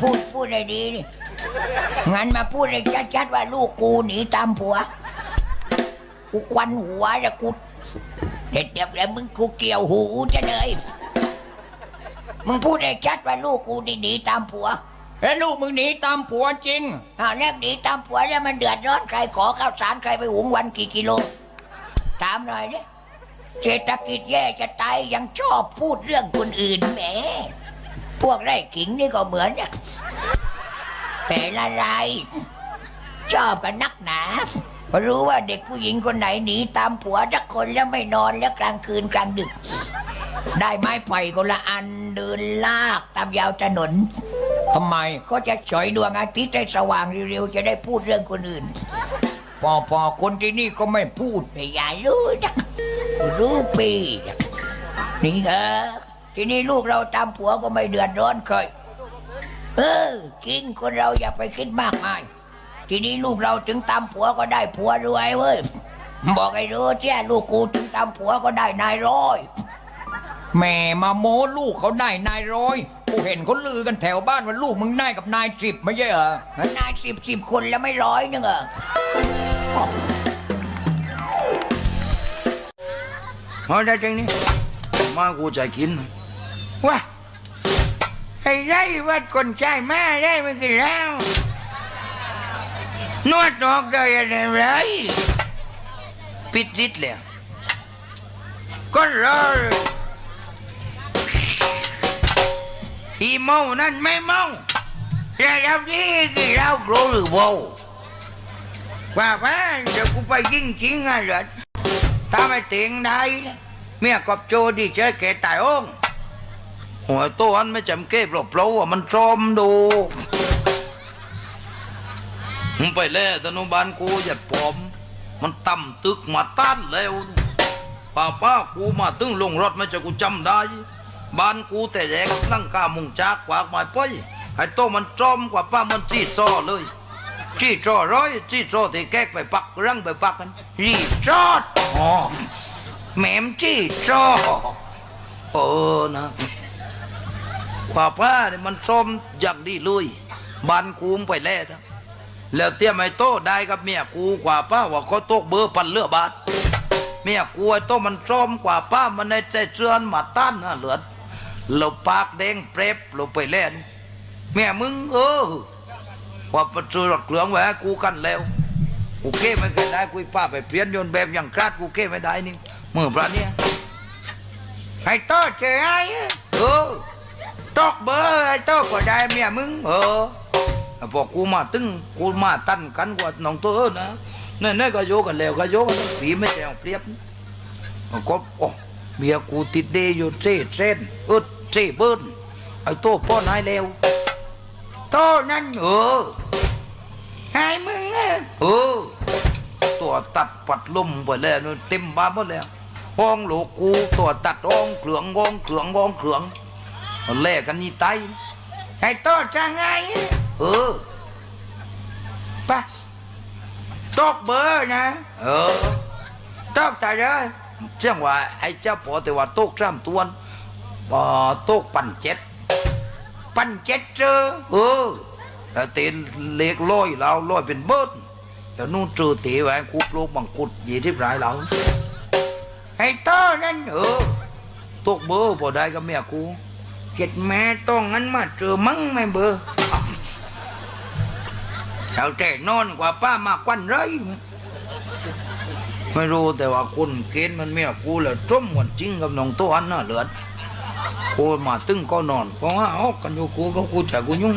พูดพูดได้ดีนี่งั้นมาพูดให้ชัดๆว่าลูกกูหนีตามผัว กูควันหัวจะกูเด็ดเดียบแล้วมึงกูเกี่ยวหูจะเลย มึงพูดให้ชัดว่าลูกกูนี่หนีตามผัว แล้วลูกมึงหนีตามผัวจริงอ้าวแล้วหนีตามผัวแล้วมันเดือดร้อนใครขอข้าวสารใครไปหุงวันกี่กิโล ถามหน่อยดิเศรษฐกิจแย่จะตายยังชอบพูดเรื่องคนอื่นแหม พวกไร่ขิงนี่ก็เหมือนเนี่ยแต่ละรายชอบกันนักหนาเพราะรู้ว่าเด็กผู้หญิงคนไหนหนีตามผัวสักคนแล้วไม่นอนแล้วกลางคืนกลางดึก ได้ไม้ไผ่คนละอันเดินลากตามยาวถนนทำไมก็จะฉอยดวงอาทิตย์ให้สว่างเร็วๆจะได้พูดเรื่องคนอื่น พอพอคนที่นี่ก็ไม่พูดไม่อยากรู้จักรู้ปีนี่เออ ทีนี้ลูกเราตามผัวก็ไม่เดือดร้อนเคย เออกินคนเราอย่าไปคิดมากมาย ทีนี้ลูกเราถึงตามผัวก็ได้ผัวรวยเว้ยบอกให้รู้เจ้าลูกกูถึงตามผัวก็ได้นายร้อยแม่มาโม้ลูกเขาได้นายร้อยกูเห็นเขาลือกันแถวบ้านว่าลูกมึงได้กับนายสิบไม่ใช่เหรอนายสิบสิบคนแล้วไม่ร้อยนึงเหรอเอได้จริงนี่มากูใจกิน ว่าไอ้ไรวัดคนใจแม่ได้ไม่กี่แล้วนวดนอกได้อะไรไรปิดดิดแล้วก็รออีเมานั่นไม่เมาแต่เราที่กี่เราโกรธหรือเบาว่าไปเดี๋ยวกูไปยิงจริงอะเหรอถ้าไม่เตียงได้เมียกับโจดีเจอแกตายอ้อง หัวโตอันไม่จำเก็บหรอกเพราะว่ามันจอมดูมึงไปแล่ธนุบาลกูอย่าปอม มันต่ำตึกมาต้านแล้วป้าป้ากูมาตึงลงรถไม่จะกูจำได้ บ้านกูแต่แรกนั่งกามุงจากกวากไม้ป้อยไอ้โตมันจอมกว่าป้ามันจี้จอเลยจี้จอร้อยจี้จอที่แก๊กไปปักรังไปปักกันจี้จอดอ๋อแหมมจี้จอเออนะ ว่าป้าเนี่ยมันส้มอย่างดีเลยบานกูมไปแล่ทั้งแล้วเตี้ยไม่โตได้กับเมียกูกว่าป้าว่าเขาโตกเบอร์พันเลือบาทเมียกูไอ้โตมันส้มกว่าป้ามันในใจเชือนมาต้านนะเหลือดเราปากแดงเปรบเราไปเล่นเมียมึงเออว่าประตูรถเหลืองไว้กูกันแล้วกูเก้ไม่เคยได้กูป้าไปเปลี่ยนโยนแบบอย่างคลาดกูเก้ไม่ได้นี่มือพระเนี่ยให้โตเจอไอ้เออ ตอกเบอร์ไอ้ตอกก็ได้เมียมึงเออพอกูมาตึงกูมาตั้นกันกว่าน้องตัวนะนั่นนั่นก็โยกันแล้วก็โยกันผีไม่แจงเปรียบก็โอ้เมียกูติดเดยอยู่เซ่เส้นอึดเซ่เบิ้นไอ้โตป้อนให้แล้วโตนั่นเออให้มึงเออตัวตัดปัดลมไปแล้วนู่นเต็มบ้านหมดแล้วห้องโหลกูตัวตัดห้องเขืองห้องเขืองห้องเขืองมัน แลกกันนี่ไตให้โตจะไงเออไปะตอกเบอร์นะ เออตอกแต่เลยจังว่าไอ้เจ้าพอแต่ว่าตกจ้ำตวนพอตกปั่นเจ็ดปั่นเจ็ดเจอเออแต่ตีเล็กลอยเราลอยเป็นเบิ้ลแต่นู่นเจอตีไว้คุบลูกบังกุดยี่ที่ปลายเราให้โตนั่นเออตกเบอร์พอได้กับเมียกู เจ็ดแม่ต้องงั้นมาเจอมั้งไม่เบอร์เอาแต่นอนกว่าป้ามากวันไรไม่รู้แต่ว่าคุณเกณฑ์มันเมียกูแล้วจมวันจริงกับน้องตัวอันน่ะเหลือดกูมาตึ้งก็นอนเพราะว่าออกกันอยู่กูก็กูจะกูยุ่ง